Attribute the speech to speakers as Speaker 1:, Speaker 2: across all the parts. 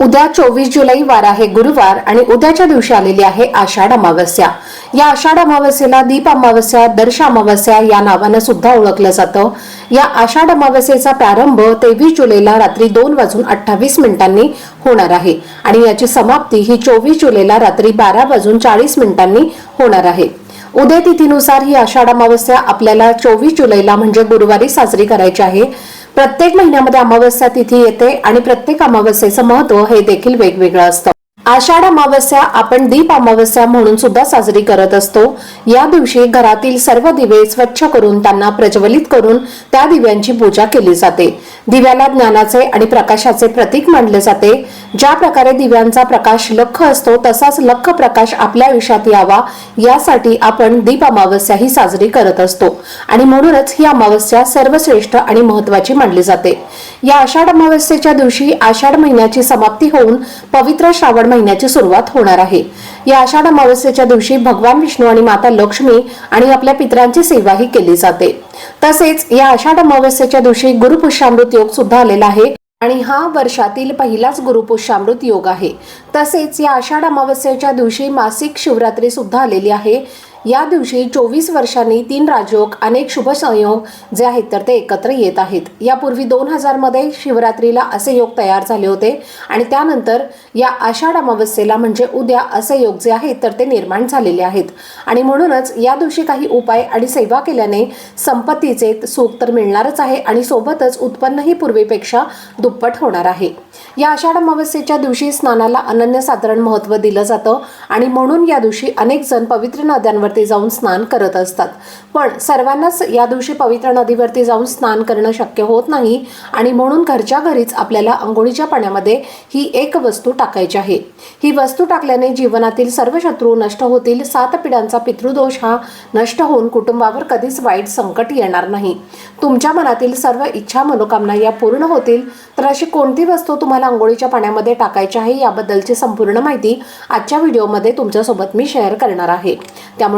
Speaker 1: उद्या चोवीस जुलै वार आहे गुरुवार आणि उद्याच्या दिवशी आलेली आहे आषाढ अमावस्या. या आषाढ अमावस्येला दीप अमावस्या दर्श अमावस्या या नावानं सुद्धा ओळखलं जातं. या आषाढ अमावस्येचा प्रारंभ तेवीस जुलैला रात्री दोन वाजून अठ्ठावीस मिनिटांनी होणार आहे आणि याची समाप्ती ही चोवीस जुलैला रात्री बारा वाजून चाळीस मिनिटांनी होणार आहे. उद्या तिथीनुसार ही आषाढ अमावस्या आपल्याला चोवीस जुलैला म्हणजे गुरुवारी साजरी करायची आहे. प्रत्येक महिन्यामध्ये अमावस्या तिथी येते आणि प्रत्येक अमावस्येचं महत्त्व हे देखील वेगवेगळं असतं. आषाढ अमावस्या आपण दीप अमावस्या म्हणून सुद्धा साजरी करत असतो. या दिवशी घरातील सर्व दिवे स्वच्छ करून त्यांना प्रज्वलित करून त्या दिव्यांची पूजा केली जाते. दिव्याला ज्ञानाचे आणि प्रकाशाचे प्रतीक मानले जाते. ज्या प्रकारे दिव्यांचा प्रकाश लख असतो तसाच लख प्रकाश आपल्या आयुष्यात यावा यासाठी आपण दीप अमावस्या ही साजरी करत असतो. आणि म्हणूनच ही अमावस्या सर्वश्रेष्ठ आणि महत्वाची मानली जाते. या आषाढ अमावस्येच्या दिवशी आषाढ महिन्याची समाप्ती होऊन पवित्र श्रावण महिन्याची सुरुवात होणार आहे. या आषाढ अमावस्येच्या दिवशी भगवान विष्णू आणि माता लक्ष्मी आणि आपल्या पितरांची सेवाही केली जाते. तसेच या आषाढ अमावस्येच्या दिवशी गुरुपुष्यामृत योग सुद्धा आलेला आहे आणि हा वर्षातील पहिलाच गुरुपुष्यामृत योग आहे. तसेच या आषाढ अमावस्येच्या दिवशी मासिक शिवरात्री सुद्धा आलेली आहे. या दिवशी चोवीस वर्षांनी तीन राजयोग अनेक शुभ संयोग जे आहेत तर ते एकत्र येत आहेत. यापूर्वी दोन हजारमध्ये शिवरात्रीला असे योग तयार झाले होते आणि त्यानंतर या आषाढ अमावस्येला म्हणजे उद्या असे योग जे आहेत तर ते निर्माण झालेले आहेत. आणि म्हणूनच या दिवशी काही उपाय आणि सेवा केल्याने संपत्तीचे सुख तर मिळणारच आहे आणि सोबतच उत्पन्नही पूर्वीपेक्षा दुप्पट होणार आहे. या आषाढ अमावस्येच्या दिवशी स्नानाला अनन्यसाधारण महत्त्व दिलं जातं आणि म्हणून या दिवशी अनेक जण पवित्र नद्यांवर नदीवरती जाऊन स्नान करत असतात. पण सर्वांनाच या दिवशी पवित्र नदीवरती जाऊन स्नान करणं शक्य होत नाही आणि म्हणून घरच्या घरीच आपल्याला आंघोळीच्या पाण्यामध्ये ही एक वस्तू टाकायची आहे. ही वस्तू टाकल्याने जीवनातील सर्व शत्रू नष्ट होतील सात पिढ्यांचा पितृदोष हा नष्ट होऊन कुटुंबावर कधीच वाईट संकट येणार नाही. तुमच्या मनातील सर्व इच्छा मनोकामना या पूर्ण होतील तर अशी कोणती वस्तू तुम्हाला आंघोळीच्या पाण्यामध्ये टाकायची आहे याबद्दलची संपूर्ण माहिती आजच्या व्हिडिओमध्ये तुमच्यासोबत मी शेअर करणार आहे. त्यामुळे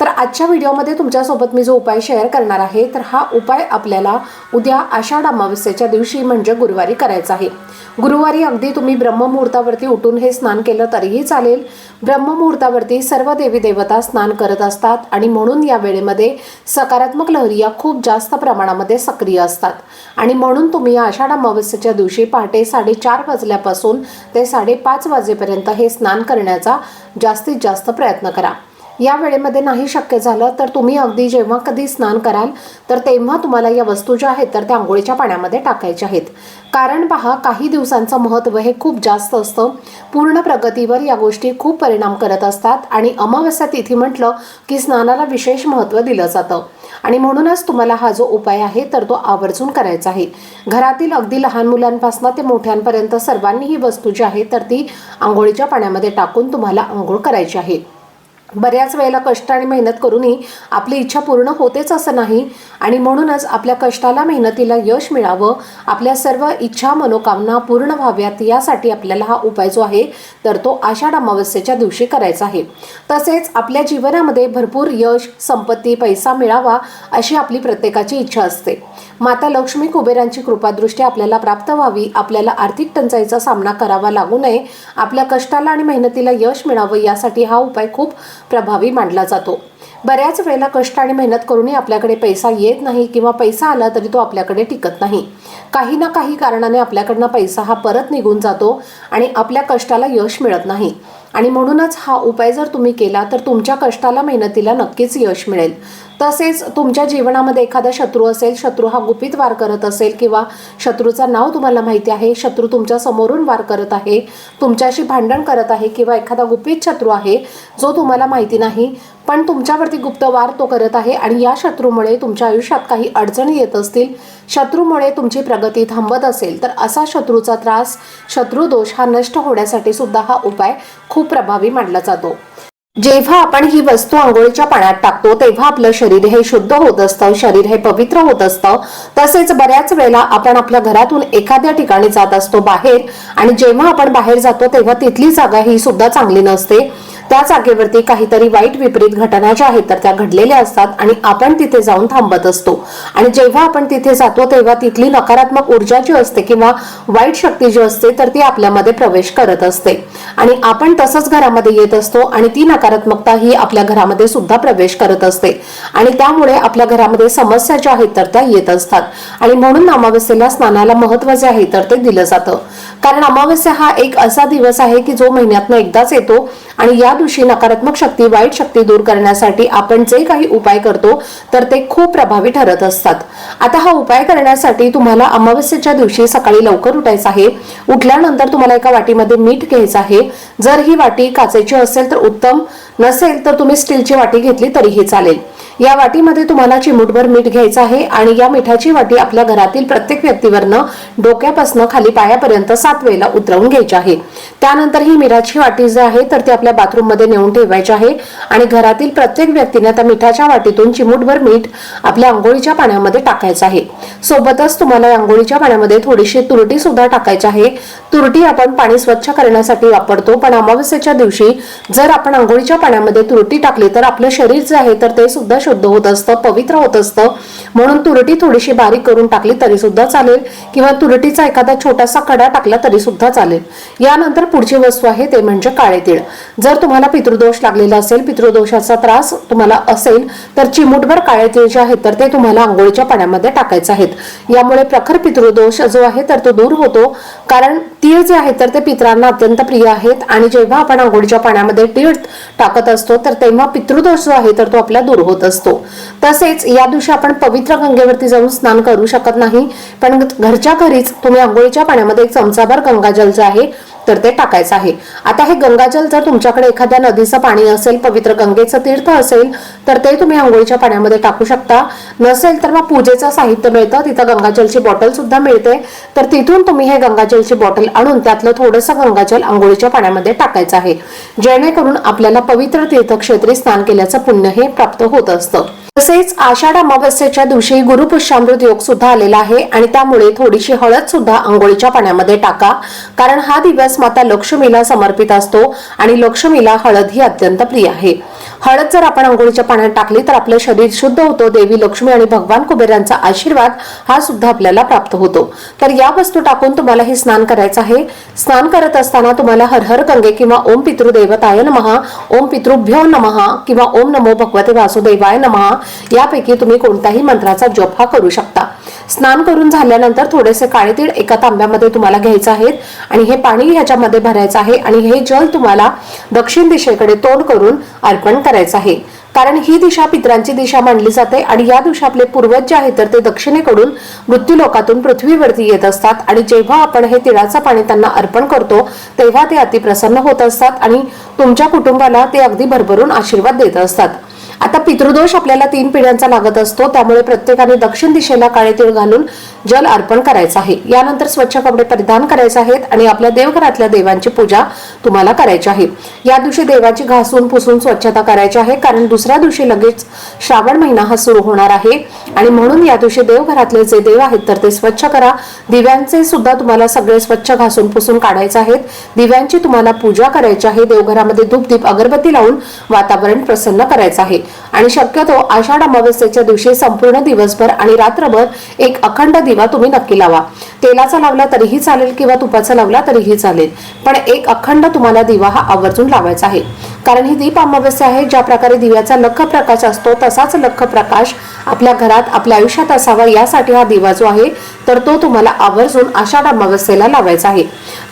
Speaker 1: तर आजच्या व्हिडिओमध्ये तुमच्यासोबत मी जो उपाय शेअर करणार आहे तर हा उपाय आपल्याला उद्या आषाढ अमावस्येच्या दिवशी म्हणजे गुरुवारी करायचा आहे. गुरुवारी अगदी तुम्ही ब्रह्ममुहूर्तावरती उठून हे स्नान केलं तरीही चालेल. ब्रह्ममुहूर्तावरती सर्व देवी देवता स्नान करत असतात आणि म्हणून या वेळेमध्ये सकारात्मक लहरी या खूप जास्त प्रमाणामध्ये सक्रिय असतात. आणि म्हणून तुम्ही आषाढ अमावस्येच्या दिवशी पहाटे साडेचार वाजल्यापासून ते साडेपाच वाजेपर्यंत हे स्नान करण्याचा जास्तीत जास्त प्रयत्न करा. या वेळेमध्ये नाही शक्य झालं तर तुम्ही अगदी जेव्हा कधी स्नान कराल तर तेव्हा तुम्हाला या वस्तू ज्या आहेत तर त्या आंघोळीच्या पाण्यामध्ये टाकायच्या आहेत. कारण पहा काही दिवसांचं महत्त्व हे खूप जास्त असतं. पूर्ण प्रगतीवर या गोष्टी खूप परिणाम करत असतात आणि अमावस्या तिथी म्हटलं की स्नानाला विशेष महत्त्व दिलं जातं. आणि म्हणूनच तुम्हाला हा जो उपाय आहे तर तो आवर्जून करायचा आहे. घरातील अगदी लहान मुलांपासून ते मोठ्यांपर्यंत सर्वांनी ही वस्तू जी आहे तर ती आंघोळीच्या पाण्यामध्ये टाकून तुम्हाला आंघोळ करायची आहे. बऱ्याच वेळेला कष्ट आणि मेहनत करूनही आपली इच्छा पूर्ण होतेच असं नाही. आणि म्हणूनच आपल्या कष्टाला मेहनतीला यश मिळावं आपल्या सर्व इच्छा मनोकामना पूर्ण व्हाव्यात यासाठी आपल्याला हा उपाय जो आहे तर तो आषाढ अमावस्येच्या दिवशी करायचा आहे. तसेच आपल्या जीवनामध्ये भरपूर यश संपत्ती पैसा मिळावा अशी आपली प्रत्येकाची इच्छा असते. माता लक्ष्मी कुबेरांची कृपादृष्टी आपल्याला प्राप्त व्हावी. आपल्याला आर्थिक टंचाईचा सामना करावा लागू नये. आपल्या कष्टाला आणि मेहनतीला यश मिळावं यासाठी हा उपाय खूप प्रभावी मानला जातो. बऱ्याच वेळेला कष्ट आणि मेहनत करूनही आपल्याकडे पैसा येत नाही किंवा पैसा आला तरी तो आपल्याकडे टिकत नाही. काही ना काही कारणाने आपल्याकडनं पैसा हा परत निघून जातो आणि आपल्या कष्टाला यश मिळत नाही. आणि म्हणूनच हा उपाय जर तुम्ही केला तर तुमच्या कष्टाला मेहनतीला नक्कीच यश मिळेल. तसेच तुमच्या जीवनामध्ये एखादा शत्रू असेल शत्रू हा गुपित वार करत असेल किंवा शत्रूचं नाव तुम्हाला माहिती आहे शत्रू तुमच्या समोरून वार करत आहे तुमच्याशी भांडण करत आहे किंवा एखादा गुपित शत्रू आहे जो तुम्हाला माहिती नाही पण तुमच्यावरती गुप्त वार तो करत आहे आणि या शत्रूमुळे तुमच्या आयुष्यात काही अडचणी येत असतील शत्रूमुळे तुमची प्रगती थांबत असेल तर असा शत्रूचा त्रास शत्रुदोष हा नष्ट होण्यासाठी सुद्धा हा उपाय खूप प्रभावी मानला जातो. जेव्हा आपण ही वस्तू आंघोळीच्या पाण्यात टाकतो तेव्हा आपलं शरीर हे शुद्ध होत असतं शरीर हे पवित्र होत असतं. तसेच बऱ्याच वेळेला आपण आपल्या घरातून एखाद्या ठिकाणी जात असतो बाहेर आणि जेव्हा आपण बाहेर जातो तेव्हा तिथली जागा ही सुद्धा चांगली नसते. त्या जागेवरती काहीतरी वाईट विपरीत घटना ज्या आहेत तर त्या घडलेल्या असतात आणि आपण तिथे जाऊन थांबत असतो. आणि जेव्हा आपण तिथे जातो तेव्हा तिथली नकारात्मक ऊर्जा जी असते किंवा वाईट शक्ती जी असते तर ती आपल्यामध्ये प्रवेश करत असते. आणि आपण तसंच घरामध्ये येत असतो आणि ती नकारात्मकता ही आपल्या घरामध्ये सुद्धा प्रवेश करत असते. आणि त्यामुळे आपल्या घरामध्ये समस्या ज्या आहेत तर त्या येत असतात. आणि म्हणून अमावस्येला स्नानाला महत्त्व जे आहे तर ते दिलं जातं. कारण अमावस्या हा एक असा दिवस आहे की जो महिन्यातनं एकदाच येतो आणि या दिवशी नकारात्मक शक्ती वाईट शक्ती दूर करण्यासाठी आपण जे काही उपाय करतो तर ते खूप प्रभावी ठरत असतात. आता हा उपाय करण्यासाठी तुम्हाला अमावस्येच्या दिवशी सकाळी लवकर उठायचं आहे. उठल्यानंतर तुम्हाला एका वाटीमध्ये मीठ घ्यायचं आहे. जर ही वाटी काचेची असेल तर उत्तम नसेल तर तुम्ही स्टीलची वाटी घेतली तरीही चालेल. या वाटीमध्ये तुम्हाला चिमूटभर मीठ घ्यायचं आहे आणि या मिठाची वाटी आपल्या घरातील प्रत्येक व्यक्तीवरनं डोक्यापासून खाली पायापर्यंत सात वेळेला उतरवून घ्यायची आहे. त्यानंतर ही मिठाची वाटी जी आहे तर ती आपल्या बाथरूममध्ये नेऊन ठेवायची आहे आणि घरातील प्रत्येक व्यक्तीने त्या मिठाच्या वाटीतून चिमूटभर मीठ आपल्या आंघोळीच्या पाण्यामध्ये टाकायचं आहे. सोबतच तुम्हाला आंघोळीच्या पाण्यामध्ये थोडीशी तुरटी सुद्धा टाकायची आहे. तुरटी आपण पाणी स्वच्छ करण्यासाठी वापरतो पण अमावस्येच्या दिवशी जर आपण आंघोळीच्या पाण्यामध्ये तुरटी टाकली तर आपलं शरीर जे आहे तर ते सुद्धा शुद्ध होत असतं पवित्र होत असतं. म्हणून तुरटी थोडीशी बारीक करून टाकली तरी सुद्धा चालेल किंवा तुरटीचा एखादा छोटासा कडा टाकला तरी सुद्धा चालेल. यानंतर पुढची वस्तू आहे ते म्हणजे काळे तीळ जर तुम्हाला पितृदोष लागलेला असेल पितृदोषाचा त्रास तुम्हाला असेल तर चिमूटभर काळे तीळ जे आहेत तर ते तुम्हाला आंघोळीच्या पाण्यामध्ये टाकायचे आहेत यामुळे प्रखर पितृदोष जो आहे तर तो दूर होतो. कारण तीळ जे आहेत तर ते पितरांना अत्यंत प्रिय आहेत आणि जेव्हा आपण आंघोळीच्या पाण्यामध्ये तीळ टाकत असतो तर तेव्हा पितृदोष जो आहे तर तो आपला दूर होत असतो. तसेच या दिवशी आपण पवित्र गंगेवरती जाऊन स्नान करू शकत नाही. पण घरच्या घरीच तुम्ही आंघोळीच्या पाण्यामध्ये एक चमचाभर गंगाजल जे आहे तर ते टाकायचं आहे. आता हे गंगाजल जर तुमच्याकडे एखाद्या नदीचं पाणी असेल पवित्र गंगेचं तीर्थ असेल तर ते तुम्ही आंघोळीच्या पाण्यामध्ये टाकू शकता. नसेल तर मग पूजेचं साहित्य मिळतं तिथं गंगाजलची बॉटल सुद्धा मिळते. तर तिथून तुम्ही हे गंगाजलची बॉटल आणून त्यातलं थोडंसं गंगाजल आंघोळीच्या पाण्यामध्ये टाकायचं आहे. जेणेकरून आपल्याला पवित्र तीर्थक्षेत्री स्नान केल्याचं पुण्य हे प्राप्त होत असतं. तसेच आषाढ अमावस्येच्या दिवशी गुरुपुष्यामृत योग सुद्धा आलेला आहे आणि त्यामुळे थोडीशी हळद सुद्धा आंघोळीच्या पाण्यामध्ये टाका. कारण हा दिवस दिवस माता लक्ष्मीला समर्पित असतो आणि लक्ष्मीला हळद ही अत्यंत प्रिय आहे. हळद जर आपण आंघोळीच्या पाण्यात टाकली तर आपलं शरीर शुद्ध होतो देवी लक्ष्मी आणि भगवान कुबेरांचा आशीर्वाद हा सुद्धा आपल्याला प्राप्त होतो. तर या वस्तू टाकून तुम्हाला हे स्नान करायचं आहे. स्नान करत असताना तुम्हाला हर हर गंगे किंवा ओम पितृदेवताय नमहा ओम पितृभ्यो नमहा किंवा ओम नमो भगवते वासुदेवाय नमहा यापैकी तुम्ही कोणत्याही मंत्राचा जप हा करू शकता. स्नान करून झाल्यानंतर थोडेसे काळे तीळ एका तांब्यामध्ये तुम्हाला घ्यायचं आहे आणि हे पाणी ह्याच्यामध्ये भरायचं आहे आणि हे जल तुम्हाला दक्षिण दिशेकडे तोंड करून अर्पण करायचं आहे. कारण ही दिशा पित्रांची दिशा मानली जाते आणि या दिवशी आपले पूर्वज जे आहेत तर ते दक्षिणेकडून मृत्यूलोकातून पृथ्वीवरती येत असतात आणि जेव्हा आपण हे तिळाचं पाणी त्यांना अर्पण करतो तेव्हा ते अतिप्रसन्न होत असतात आणि तुमच्या कुटुंबाला ते अगदी भरभरून आशीर्वाद देत असतात. आता पितृदोष आपल्याला तीन पिढ्यांचा लागत असतो त्यामुळे प्रत्येकाने दक्षिण दिशेला काळे तीळ घालून जल अर्पण करायचं आहे. यानंतर स्वच्छ कपडे परिधान करायचे आहेत आणि आपल्या देवघरातल्या देवांची पूजा तुम्हाला करायची आहे. या दिवशी देवाची घासून पुसून स्वच्छता करायची आहे कारण दुसऱ्या दिवशी लगेच श्रावण महिना हा सुरू होणार आहे. आणि म्हणून या दिवशी देवघरातले जे देव आहेत तर ते स्वच्छ करा. दिव्यांचे सुद्धा तुम्हाला सगळे स्वच्छ घासून पुसून काढायचे आहेत. दिव्यांची तुम्हाला पूजा करायची आहे. देवघरामध्ये धूप दीप अगरबत्ती लावून वातावरण प्रसन्न करायचं आहे. आणि शक्यतो आषाढ अमावस्येच्या दिवशी संपूर्ण दिवसभर आणि रात्रभर एक अखंड दिवा तुम्ही नक्की लावा. तेलाचा लावला तरीही चालेल किंवा तुपाचा लावला तरीही चालेल. पण एक अखंड तुम्हाला दिवा हा आवर्जून लावायचा आहे. कारण ही दीप अमावस्या आहे ज्या प्रकारे दिव्याचा लख प्रकाश असतो तसाच लख प्रकाश आपल्या घरात आपल्या आयुष्यात असावा यासाठी हा दिवा जो आहे तर तो तुम्हाला आवर्जून आषाढ अमावस्येला लावायचा आहे.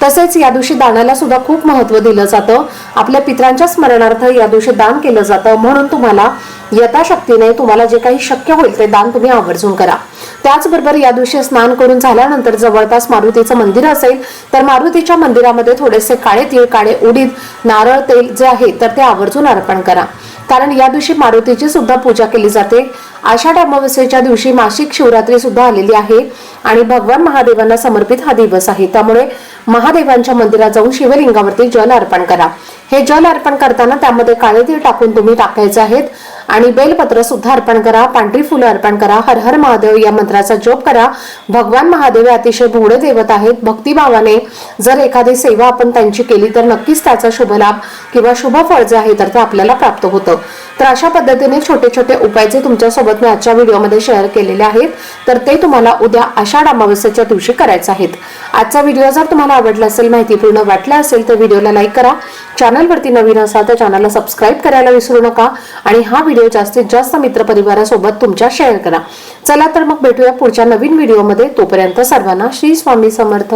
Speaker 1: तसेच या दिवशी दानाला सुद्धा खूप महत्त्व दिलं जातं. आपल्या पित्रांच्या स्मरणार्थ या दिवशी दान केलं जातं. म्हणून तुम्हाला
Speaker 2: यथाशक्तीने तुम्हाला जे काही शक्य होईल ते दान तुम्ही आवर्जून करा. त्याचबरोबर या दिवशी स्नान करून झाल्यानंतर जवळपास मारुतीचं मंदिर असेल तर मारुतीच्या मंदिरामध्ये थोडेसे काळे तीळ काळे उडीद नारळ तेल जे आहे तर ते आवर्जून अर्पण करा. कारण या दिवशी मारुतीची सुद्धा पूजा केली जाते. आषाढ अमावस्येच्या दिवशी मासिक शिवरात्री सुद्धा आलेली आहे आणि भगवान महादेवांना समर्पित हा दिवस आहे. त्यामुळे महादेवांच्या मंदिरात जाऊन शिवलिंगावरती जल अर्पण करा. हे जल अर्पण करताना त्यामध्ये काळे तीळ टाकून तुम्ही टाकायचे आहेत. आणि बेलपत्र सुद्धा अर्पण करा पांढरी फुलं अर्पण करा हर हर महादेव या मंत्राचा जप करा. भगवान महादेव हे अतिशय भोळे देवत आहेत. भक्तिभावाने जर एखादी सेवा आपण त्यांची केली तर नक्कीच त्याचा शुभ लाभ किंवा शुभ फळ जे आहे तर ते आपल्याला प्राप्त होतं. तर अशा पद्धतीने छोटे छोटे उपाय जे तुमच्यासोबत मी आजच्या व्हिडिओमध्ये शेअर केलेले आहेत तर ते तुम्हाला उद्या आषाढ अमावस्याच्या दिवशी करायचे आहेत. आजचा व्हिडिओ जर तुम्हाला आवडला असेल माहितीपूर्ण वाटला असेल तर व्हिडिओला लाईक करा. चॅनलवरती नवीन असाल तर चॅनलला सबस्क्राईब करायला विसरू नका. आणि हा व्हिडिओ व्हिडिओ जास्तीत जास्त मित्रपरिवारासोबत तुमच्या शेअर करा. चला तर मग भेटूया पुढच्या नवीन व्हिडिओमध्ये तोपर्यंत सर्वांना श्री स्वामी समर्थ.